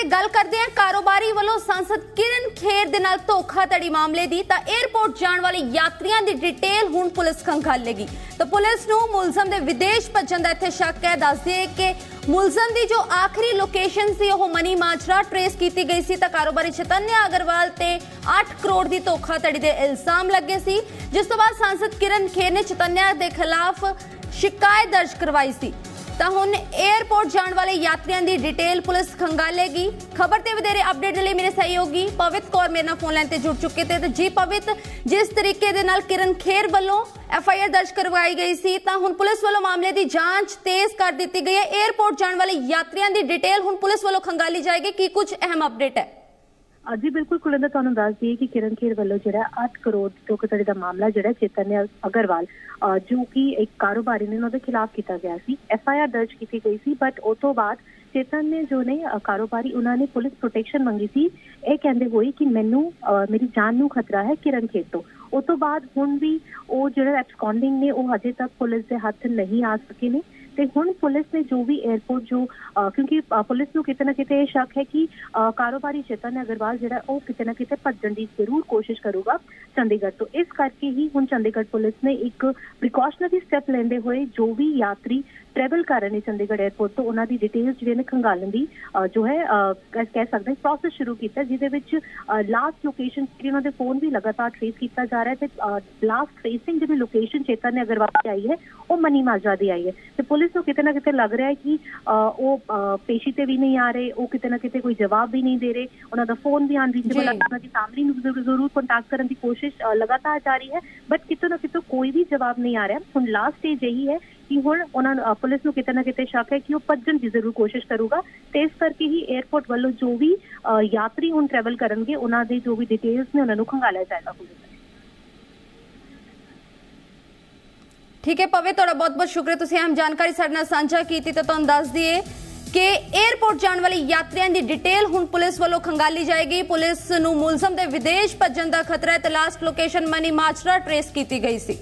ਤੇ ਗੱਲ ਕਰਦੇ ਹਾਂ ਕਾਰੋਬਾਰੀ ਵੱਲੋਂ ਸੰਸਦ ਕਿਰਨ ਖੇਰ ਦੇ ਨਾਲ ਧੋਖਾਧੜੀ ਮਾਮਲੇ ਦੀ। ਤਾਂ 에ਅਰਪੋਰਟ ਜਾਣ ਵਾਲੇ ਯਾਤਰੀਆਂ ਦੀ ਡਿਟੇਲ ਹੁਣ ਪੁਲਿਸ ਖੰਗਾਲੇਗੀ। ਤਾਂ ਪੁਲਿਸ ਨੂੰ ਮੁਲਜ਼ਮ ਦੇ ਵਿਦੇਸ਼ ਭੱਜਣ ਦਾ ਇੱਥੇ ਸ਼ੱਕ ਹੈ। ਦੱਸਦੀ ਹੈ ਕਿ ਮੁਲਜ਼ਮ ਦੀ ਜੋ ਆਖਰੀ ਲੋਕੇਸ਼ਨ ਸੀ, ਉਹ ਮਨੀ ਮਾਜਰਾ ਟਰੇਸ ਕੀਤੀ ਗਈ ਸੀ। ਤਾਂ ਕਾਰੋਬਾਰੀ ਚਤਨਿਆ ਅਗਰਵਾਲ ਤੇ 8 ਕਰੋੜ ਦੀ ਧੋਖਾਧੜੀ ਦੇ ਇਲਜ਼ਾਮ ਲੱਗੇ ਸੀ। ਜਿਸ ਤੋਂ ਬਾਅਦ ਸੰਸਦ ਕਿਰਨ ਖੇਰ ਨੇ ਚਤਨਿਆ ਦੇ ਖਿਲਾਫ ਸ਼ਿਕਾਇਤ ਦਰਜ ਕਰਵਾਈ ਸੀ। ਤਾਂ ਹੁਣ 에ਅਰਪੋਰਟ ਜਾਣ ਵਾਲੇ ਯਾਤਰੀਆਂ ਦੀ ਡਿਟੇਲ ਪੁਲਿਸ ਖੰਗਾਲੇਗੀ। ਖਬਰ ਤੇ ਵਧੇਰੇ ਅਪਡੇਟ ਦੇ ਲਈ ਮੇਰੇ ਸਹਿਯੋਗੀ ਪਵਿੱਤ ਕੌਰ ਮੇਰੇ ਨਾਲ ਫੋਨ ਲਾਈਨ ਤੇ ਜੁੜ ਚੁੱਕੇ ਤੇ ਜੀ ਪਵਿੱਤ, ਜਿਸ ਤਰੀਕੇ ਦੇ ਨਾਲ ਕਿਰਨ ਖੇਰ ਵੱਲੋਂ ਐਫ ਆਈ ਆਰ ਦਰਜ ਕਰਵਾਈ ਗਈ ਸੀ, ਤਾਂ ਹੁਣ ਪੁਲਿਸ ਵੱਲੋਂ ਮਾਮਲੇ ਦੀ ਜਾਂਚ ਤੇਜ਼ ਕਰ ਦਿੱਤੀ ਗਈ ਹੈ। 에ਅਰਪੋਰਟ ਜਾਣ ਵਾਲੇ ਯਾਤਰੀਆਂ ਦੀ ਡਿਟੇਲ ਹੁਣ ਪੁਲਿਸ ਵੱਲੋਂ ਖੰਗਾਲੀ ਜਾਏਗੀ। ਕੀ ਕੁਝ ਅਹਿਮ ਅਪਡੇਟ ਹੈ? ਅੱਜ ਬਿਲਕੁਲ ਕੁਲਿੰਦਰ ਤੁਹਾਨੂੰ ਦੱਸ ਦਈਏ ਕਿ ਕਿਰਨ ਖੇਰ ਵੱਲੋਂ ਜਿਹੜਾ 8 ਕਰੋੜ ਧੋਖਾਧੜੀ ਦਾ ਮਾਮਲਾ ਜਿਹੜਾ ਚੇਤਨ ਅਗਰਵਾਲ ਜੋ ਕਿ ਇੱਕ ਕਾਰੋਬਾਰੀ ਨੇ ਉਹਨਾਂ ਦੇ ਖਿਲਾਫ ਕੀਤਾ ਗਿਆ ਸੀ ਐਫ ਆਈ ਆਰ ਦਰਜ ਕੀਤੀ ਗਈ ਸੀ ਬਟ ਉਸ ਤੋਂ ਬਾਅਦ ਚੇਤਨ ਨੇ ਜੋ ਨੇ ਕਾਰੋਬਾਰੀ ਉਹਨਾਂ ਨੇ ਪੁਲਿਸ ਪ੍ਰੋਟੈਕਸ਼ਨ ਮੰਗੀ ਸੀ, ਇਹ ਕਹਿੰਦੇ ਹੋਏ ਕਿ ਮੈਨੂੰ ਮੇਰੀ ਜਾਨ ਨੂੰ ਖਤਰਾ ਹੈ ਕਿਰਨ ਖੇਰ ਤੋਂ। ਉਸ ਤੋਂ ਬਾਅਦ ਹੁਣ ਵੀ ਉਹ ਜਿਹੜਾ ਐਬਸਕੌਂਡਿੰਗ ਨੇ, ਉਹ ਹਜੇ ਤੱਕ ਪੁਲਿਸ ਦੇ ਹੱਥ ਨਹੀਂ ਆ ਸਕੇ ਨੇ। ਤੇ ਹੁਣ ਪੁਲਿਸ ਨੇ ਜੋ ਵੀ 에어ਪੋਰਟ ਜੋ ਕਿਉਂਕਿ ਪੁਲਿਸ ਨੂੰ ਕਿਤੇ ਨਾ ਕਿਤੇ ਇਹ ਸ਼ੱਕ ਹੈ ਕਿ ਅਹ, ਕਾਰੋਬਾਰੀ ਚੇਤਨ ਅਗਰਵਾਲ ਜਿਹੜਾ ਉਹ ਕਿਤੇ ਨਾ ਕਿਤੇ ਭੱਜਣ ਦੀ ਜ਼ਰੂਰ ਕੋਸ਼ਿਸ਼ ਕਰੂਗਾ ਚੰਡੀਗੜ੍ਹ ਤੋਂ। ਇਸ ਕਰਕੇ ਹੀ ਹੁਣ ਚੰਡੀਗੜ੍ਹ ਪੁਲਿਸ ਨੇ ਇੱਕ ਪ੍ਰੀਕਾਸ਼ਨਰੀ ਸਟੈਪ ਲੈਂਦੇ ਹੋਏ ਜੋ ਵੀ ਯਾਤਰੀ ਟਰੈਵਲ ਕਰ ਰਹੇ ਨੇ ਚੰਡੀਗੜ੍ਹ 에어ਪੋਰਟ ਤੋਂ ਉਹਨਾਂ ਦੀ ਡਿਟੇਲਸ ਜਿਹੜੀਆਂ ਨੇ ਖੰਗਾਲਣ ਦੀ ਜੋ ਹੈ ਕਹਿ ਸਕਦੇ ਪ੍ਰੋਸੈਸ ਸ਼ੁਰੂ ਕੀਤਾ ਜਿਹਦੇ ਵਿੱਚ ਲਾਸਟ ਲੋਕੇਸ਼ਨ ਜਿਹੜੀ ਉਹਨਾਂ ਦੇ ਫੋਨ ਵੀ ਲਗਾਤਾਰ ਟ੍ਰੇਸ ਕੀਤਾ ਜਾ ਰਿਹਾ ਹੈ ਤੇ ਲਾਸਟ ਟ੍ਰੇਸਿੰਗ ਜਿਹੜੀ ਲੋਕੇਸ਼ਨ ਚੇਤਨ ਨੇ ਅਗਰਵਾਲ ਦੀ ਆਈ ਹੈ ਉਹ ਮਨੀ ਮਾਜਰਾ ਦੀ ਆਈ ਹੈ ਤੇ ਪੁਲਿਸ ਨੂੰ ਕਿਤੇ ਨਾ ਕਿਤੇ ਲੱਗ ਰਿਹਾ ਹੈ ਕਿ ਉਹ ਪੇਸ਼ੀ ਤੇ ਵੀ ਨਹੀਂ ਆ ਰਹੇ ਉਹ ਕਿਤੇ ਨਾ ਕਿਤੇ ਕੋਈ ਜਵਾਬ ਵੀ ਨਹੀਂ ਦੇ ਰਹੇ ਉਹਨਾਂ ਦਾ ਫੋਨ ਵੀ ਅਨਰੀਚੇਬਲ। ਹੈ ਉਹਨਾਂ ਦੀ ਫੈਮਿਲੀ ਨੂੰ ਜ਼ਰੂਰ- ਕੰਟੈਕਟ ਕਰਨ ਦੀ ਕੋਸ਼ਿਸ਼ ਲਗਾਤਾਰ ਜਾਰੀ ਹੈ ਬਟ ਕਿਤੇ ਨਾ ਕਿਤੇ ਕੋਈ ਵੀ ਜਵਾਬ ਨਹੀਂ ਆ ਰਿਹਾ ਹੁਣ ਲਾਸਟ ਸਟੇਜ ਇਹੀ ਹੈ ਕਿ ਹੁਣ ਉਹਨਾਂ ਪੁਲਿਸ ਨੂੰ ਕਿਤੇ ਨਾ ਕਿਤੇ ਸ਼ੱਕ ਹੈ ਕਿ ਉਹ ਭੱਜਣ ਦੀ ਜ਼ਰੂਰ ਕੋਸ਼ਿਸ਼ ਕਰੂਗਾ। ਤੇ ਇਸ ਕਰਕੇ ਹੀ 에ਅਰਪੋਰਟ ਵੱਲੋਂ ਜੋ ਵੀ ਯਾਤਰੀ ਹੁਣ ਟਰੈਵਲ ਕਰਨਗੇ, ਉਹਨਾਂ ਦੇ ਜੋ ਵੀ ਡਿਟੇਲਸ ਨੇ ਉਹਨਾਂ ਨੂੰ ਖੰਗਾਲਿਆ ਜਾਏਗਾ ਪੁਲਿਸ ਠੀਕ ਹੈ ਪਵੇ, ਤੁਹਾਡਾ ਬਹੁਤ ਬਹੁਤ ਸ਼ੁਕਰੀਆ। ਤੁਸੀਂ ਅਹਿਮ ਜਾਣਕਾਰੀ ਸਾਡੇ ਨਾਲ ਸਾਂਝਾ ਕੀਤੀ ਤੇ ਤੁਹਾਨੂੰ ਦੱਸ ਦਈਏ ਕਿ 에ਅਰਪੋਰਟ ਜਾਣ ਵਾਲੇ ਯਾਤਰੀਆਂ ਦੀ ਡਿਟੇਲ ਹੁਣ ਪੁਲਿਸ ਵੱਲੋਂ ਖੰਗਾਲੀ ਜਾਏਗੀ। ਪੁਲਿਸ ਨੂੰ ਮੁਲਜ਼ਮ ਦੇ ਵਿਦੇਸ਼ ਭੱਜਣ ਦਾ ਖਤਰਾ ਹੈ ਤੇ last location Mani Majra trace ਕੀਤੀ ਗਈ ਸੀ।